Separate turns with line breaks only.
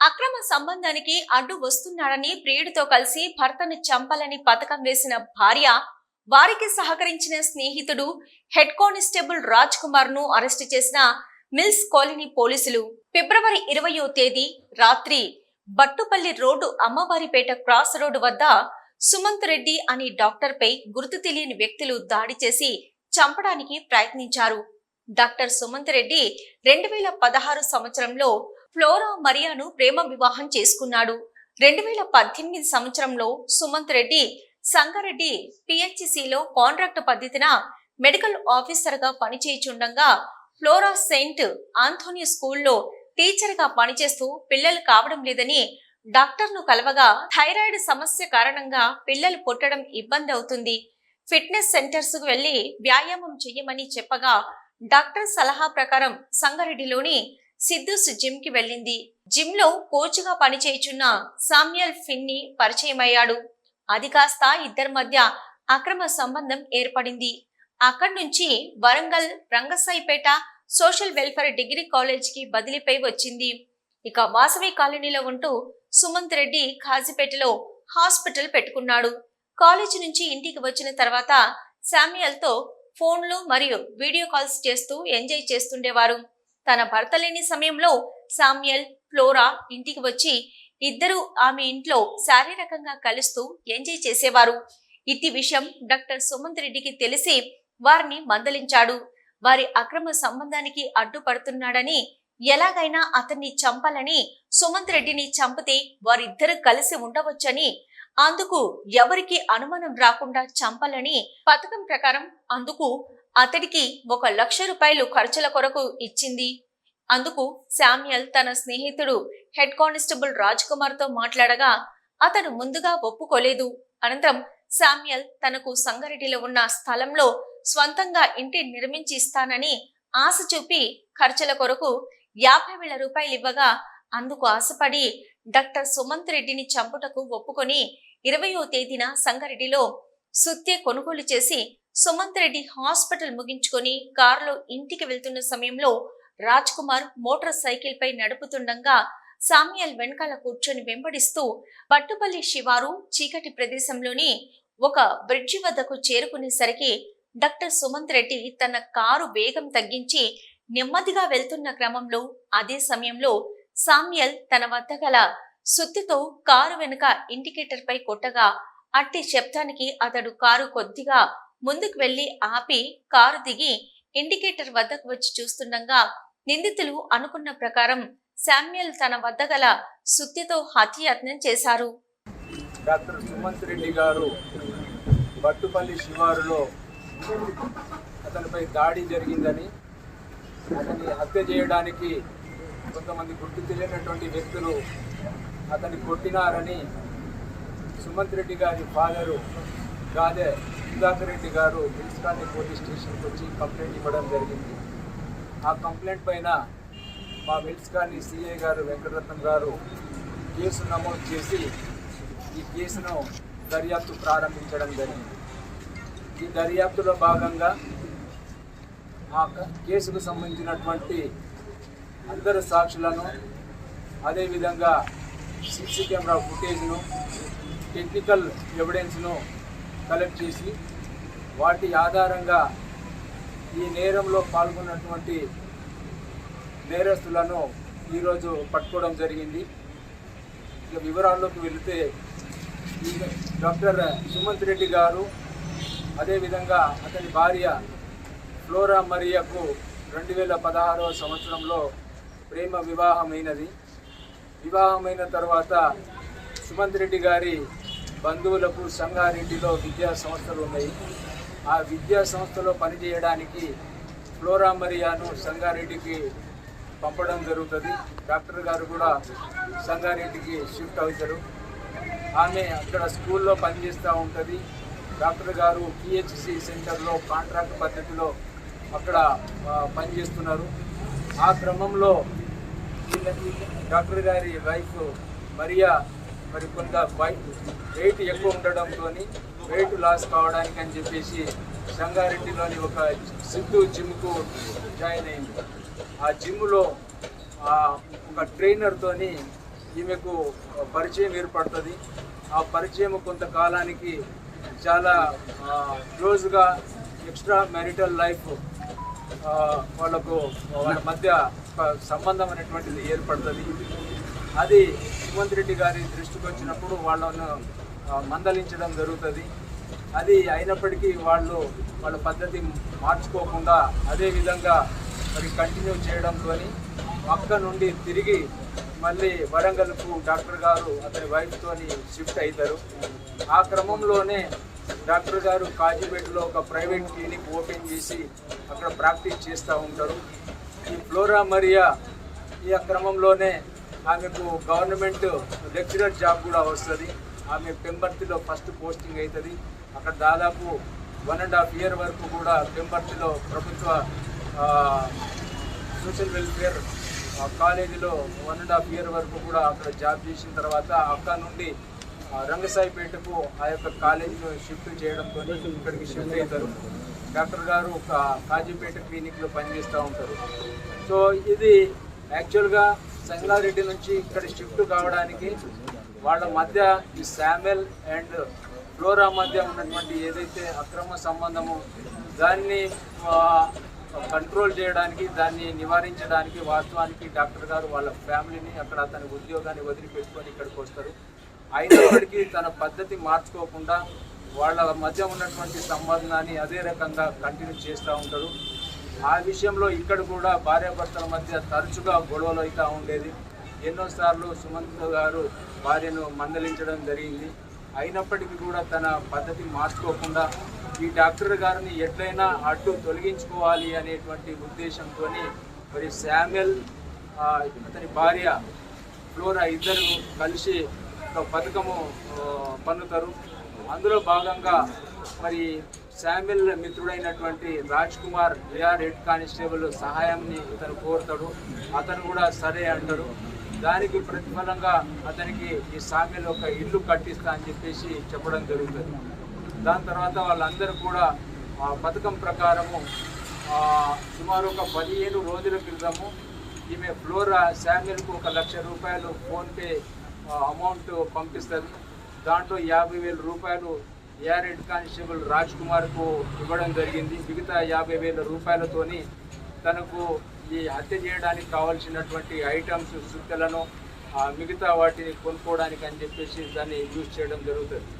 అక్రమ సంబంధానికి అడ్డు వస్తున్నాడని ప్రియుడితో కలిసి భర్తను చంపాలని పథకం వేసిన భార్య వారికి సహకరించిన స్నేహితుడు హెడ్ కానిస్టేబుల్ రాజ్ కుమార్ను అరెస్టు చేసిన మిల్స్ కాలనీ పోలీసులు. ఫిబ్రవరి ఇరవయో తేదీ రాత్రి Battupalli road Ammavaripeta cross road వద్ద సుమంత్ రెడ్డి అనే డాక్టర్ పై గుర్తు తెలియని వ్యక్తులు దాడి చేసి చంపడానికి ప్రయత్నించారు. డాక్టర్ సుమంత్ రెడ్డి రెండు వేల పదహారు సంవత్సరంలో ఫ్లోరా మరియాను ప్రేమ వివాహం చేసుకున్నాడు. రెండు వేల పద్దెనిమిది సంవత్సరంలో సుమంత్ రెడ్డి సంగారెడ్డి పిహెచ్సిలో కాంట్రాక్ట్ పద్ధతిన మెడికల్ ఆఫీసర్గా పనిచేయుచుండగా ఫ్లోరా సెయింట్ ఆంథోనీ స్కూల్లో టీచర్గా పనిచేస్తూ పిల్లలు కావడం లేదని డాక్టర్ను కలవగా థైరాయిడ్ సమస్య కారణంగా పిల్లలు పుట్టడం ఇబ్బంది అవుతుంది. ఫిట్నెస్ సెంటర్స్కు వెళ్ళి వ్యాయామం చెయ్యమని చెప్పగా డాక్టర్ సలహా ప్రకారం సంగారెడ్డిలోని సిద్ధూస్ జిమ్కి వెళ్ళింది. జిమ్లో కోచ్గా పనిచేయుచున్న సామ్యల్ ఫిన్ని పరిచయమయ్యాడు. అది కాస్త ఇద్దరి మధ్య అక్రమ సంబంధం ఏర్పడింది. అక్కడి నుంచి Warangal Rangasaipet social welfare degree కాలేజ్కి బదిలీపై వచ్చింది. ఇక వాసవి కాలనీలో ఉంటూ సుమంత్ రెడ్డి ఖాజీపేటలో హాస్పిటల్ పెట్టుకున్నాడు. కాలేజీ నుంచి ఇంటికి వచ్చిన తర్వాత శామ్యుయల్తో ఫోన్లు మరియు వీడియో కాల్స్ చేస్తూ ఎంజాయ్ చేస్తుండేవారు. తన భర్త లేని సమయంలో సామ్యల్ ఫ్లోరా ఇంటికి వచ్చి ఇద్దరు ఆమె ఇంట్లో శారీరకంగా కలుస్తూ ఎంజాయ్ చేసేవారు. ఇట్టి విషయం డాక్టర్ సుమంత్ రెడ్డికి తెలిసి వారిని మందలించాడు. వారి అక్రమ సంబంధానికి అడ్డుపడుతున్నాడని ఎలాగైనా అతన్ని చంపాలని సుమంత్ రెడ్డిని చంపితే వారిద్దరు కలిసి ఉండవచ్చని అందుకు ఎవరికి అనుమానం రాకుండా చంపాలని పథకం ప్రకారం అందుకు అతడికి ఒక లక్ష రూపాయలు ఖర్చుల కొరకు ఇచ్చింది. అందుకు శామ్యల్ తన స్నేహితుడు హెడ్ కానిస్టేబుల్ రాజ్ కుమార్తో మాట్లాడగా అతను ముందుగా ఒప్పుకోలేదు. అనంతరం శామ్యల్ తనకు సంగారెడ్డిలో ఉన్న స్థలంలో స్వంతంగా ఇంటి నిర్మించి ఇస్తానని ఆశ చూపి ఖర్చుల కొరకు యాభై వేల రూపాయలు ఇవ్వగా అందుకు ఆశపడి డాక్టర్ సుమంత్ రెడ్డిని చంపుటకు ఒప్పుకొని ఇరవయో తేదీన సంగారెడ్డిలో సుత్తే కొనుగోలు చేసి సుమంత్ రెడ్డి హాస్పిటల్ ముగించుకొని కారులో ఇంటికి వెళ్తున్న సమయంలో రాజ్ కుమార్ మోటార్ సైకిల్ పై నడుపుతుండగా సామ్యల్ వెనకాల కూర్చొని వెంబడిస్తూ పట్టుపల్లి శివారు చీకటి ప్రదేశంలోని ఒక బ్రిడ్జి వద్దకు చేరుకునేసరికి డాక్టర్ సుమంత్ రెడ్డి తన కారు వేగం తగ్గించి నెమ్మదిగా వెళ్తున్న క్రమంలో అదే సమయంలో సామ్యల్ తన వద్ద గల సుత్తితో కారు వెనుక ఇండికేటర్ పై కొట్టగా అట్టి శబ్దానికి అతడు కారు కొద్దిగా ముందుకు వెళ్ళి ఆపి కారు దిగి ఇండికేటర్ వద్దకు వచ్చి చూస్తుండగా నిందితులు అనుకున్న ప్రకారం శామ్యుల్ తన వద్ద గల సుత్తితో హత్యయత్నం చేశారు.
డాక్టర్ సుమంత్ రెడ్డి గారు బట్టుపల్లి శివారులో అతనిపై దాడి జరిగిందని అతన్ని హత్య చేయడానికి కొంతమంది గుర్తు తెలియనటువంటి వ్యక్తులు అతన్ని కొట్టినారని సుమంత్ రెడ్డి గారి ఫాదరు గాదే సుధాకర్ రెడ్డి గారు మున్సిపాలిటీ పోలీస్ స్టేషన్కి వచ్చి కంప్లైంట్ ఇవ్వడం జరిగింది. ఆ కంప్లైంట్ పైన మా మిల్స్ సిఐ గారు వెంకటరత్నం గారు కేసు నమోదు చేసి ఈ కేసును దర్యాప్తు ప్రారంభించడం జరిగింది. ఈ దర్యాప్తులో భాగంగా ఆ క- కేసుకు సంబంధించినటువంటి అందరు సాక్షులను అదేవిధంగా సీసీ కెమెరా ఫుటేజ్ను టెక్నికల్ ఎవిడెన్స్ను కలెక్ట్ చేసి వాటి ఆధారంగా ఈ నేరంలో పాల్గొన్నటువంటి నేరస్తులను ఈరోజు పట్టుకోవడం జరిగింది. ఇక వివరాల్లోకి వెళితే డాక్టర్ సుమంత్ రెడ్డి గారు అదేవిధంగా అతని భార్య ఫ్లోరా మరియకు రెండు వేల పదహారవ సంవత్సరంలో ప్రేమ వివాహమైనది. వివాహమైన తర్వాత సుమంత్ రెడ్డి గారి బంధువులకు సంగారెడ్డిలో విద్యా సంస్థలు ఉన్నాయి. ఆ విద్యా సంస్థలో పనిచేయడానికి ఫ్లోరా మరియాను సంగారెడ్డికి పంపడం జరుగుతుంది. డాక్టర్ గారు కూడా సంగారెడ్డికి షిఫ్ట్ అవుతారు. ఆమె అక్కడ స్కూల్లో పనిచేస్తూ ఉంటుంది. డాక్టర్ గారు పిహెచ్సి సెంటర్లో కాంట్రాక్ట్ పద్ధతిలో అక్కడ పనిచేస్తున్నారు. ఆ క్రమంలో వీళ్ళకి డాక్టర్ గారి వైఫ్ మరియా మరి కొంత వెయిట్ ఎక్కువ ఉండడంతో వెయిట్ లాస్ కావడానికి అని చెప్పేసి సంగారెడ్డిలోని ఒక సిద్ధు జిమ్కు జాయిన్ అయింది. ఆ జిమ్లో ఒక ట్రైనర్తోని ఈమెకు పరిచయం ఏర్పడుతుంది. ఆ పరిచయం కొంతకాలానికి చాలా క్లోజ్గా ఎక్స్ట్రా మ్యారిటల్ లైఫ్ వాళ్ళకు వాళ్ళ మధ్య ఒక సంబంధం అనేటువంటిది ఏర్పడుతుంది. అది సుమంత్ రెడ్డి గారి దృష్టికి వచ్చినప్పుడు వాళ్ళను మందలించడం జరుగుతుంది. అది అయినప్పటికీ వాళ్ళు వాళ్ళ పద్ధతి మార్చుకోకుండా అదే విధంగా మరి కంటిన్యూ చేయడంతో అక్క నుండి తిరిగి మళ్ళీ వరంగల్కు డాక్టర్ గారు అతని వైఫ్తో షిఫ్ట్ అవుతారు ఆ క్రమంలోనే డాక్టర్ గారు కాజీపేటలో ఒక ప్రైవేట్ క్లినిక్ ఓపెన్ చేసి అక్కడ ప్రాక్టీస్ చేస్తూ ఉంటారు. ఈ ఫ్లోరా మరియా ఈ క్రమంలోనే ఆమెకు గవర్నమెంట్ లెక్చరర్ జాబ్ కూడా వస్తుంది. ఆమె పెంబర్తిలో ఫస్ట్ పోస్టింగ్ అవుతుంది అక్కడ దాదాపు వన్ అండ్ హాఫ్ ఇయర్ వరకు కూడా పెంబర్తిలో ప్రభుత్వ సోషల్ వెల్ఫేర్ ఆ, కాలేజీలో వన్ అండ్ హాఫ్ ఇయర్ వరకు కూడా అక్కడ జాబ్ చేసిన తర్వాత అక్కడ నుండి రంగసాయిపేటకు ఆ యొక్క కాలేజీలో షిఫ్ట్ చేయడంతో ఇక్కడికి షిఫ్ట్ అవుతారు డాక్టర్ గారు ఒక కాజీపేట క్లినిక్లో పనిచేస్తూ ఉంటారు. సో ఇది యాక్చువల్గా సంగారెడ్డి నుంచి ఇక్కడ షిఫ్ట్ కావడానికి వాళ్ళ మధ్య ఈ శామెల్ అండ్ ఫ్లోరా మధ్య ఉన్నటువంటి ఏదైతే అక్రమ సంబంధము దాన్ని కంట్రోల్ చేయడానికి దాన్ని నివారించడానికి వాస్తవానికి డాక్టర్ గారు వాళ్ళ ఫ్యామిలీని అక్కడ అతని ఉద్యోగాన్ని వదిలిపెట్టుకొని ఇక్కడికి వస్తారు. అయినప్పటికీ తన పద్ధతి మార్చుకోకుండా వాళ్ళ మధ్య ఉన్నటువంటి సంబంధాన్ని అదే రకంగా కంటిన్యూ చేస్తూ ఉంటారు. ఆ విషయంలో ఇక్కడ కూడా భార్యాభర్తల మధ్య తరచుగా గొడవలు అవుతూ ఉండేది. ఎన్నోసార్లు సుమంత్ గారు భార్యను మందలించడం జరిగింది. అయినప్పటికీ కూడా తన పద్ధతి మార్చుకోకుండా ఈ డాక్టర్ గారిని ఎట్లయినా అడ్డు తొలగించుకోవాలి అనేటువంటి ఉద్దేశంతో మరి శామ్యుల్ అతని భార్య ఫ్లోరా ఇద్దరు కలిసి ఒక పథకము పన్నుతారు. అందులో భాగంగా మరి Samuel మిత్రుడైనటువంటి Raj Kumar AR head constable సహాయాన్ని ఇతను కోరుతాడు. అతను కూడా సరే అంటాడు. దానికి ప్రతిఫలంగా అతనికి ఈ సామ్యుల్ ఒక ఇల్లు కట్టిస్తా అని చెప్పేసి చెప్పడం జరుగుతుంది. దాని తర్వాత వాళ్ళందరూ కూడా ఆ పథకం ప్రకారము సుమారు ఒక పదిహేను రోజుల క్రితము ఈమె ఫ్లోరా శామ్యుల్కు ఒక లక్ష రూపాయలు ఫోన్పే అమౌంట్ పంపిస్తారు. దాంట్లో యాభై వేల రూపాయలు ఏఆర్ హెడ్ కానిస్టేబుల్ రాజ్ కుమార్కు ఇవ్వడం జరిగింది. మిగతా యాభై వేల రూపాయలతోని తనకు ఈ హత్య చేయడానికి కావాల్సినటువంటి ఐటమ్స్ సుత్తలను ఆ, మిగతా వాటిని కొనుక్కోవడానికి అని చెప్పేసి దాన్ని యూజ్ చేయడం జరుగుతుంది.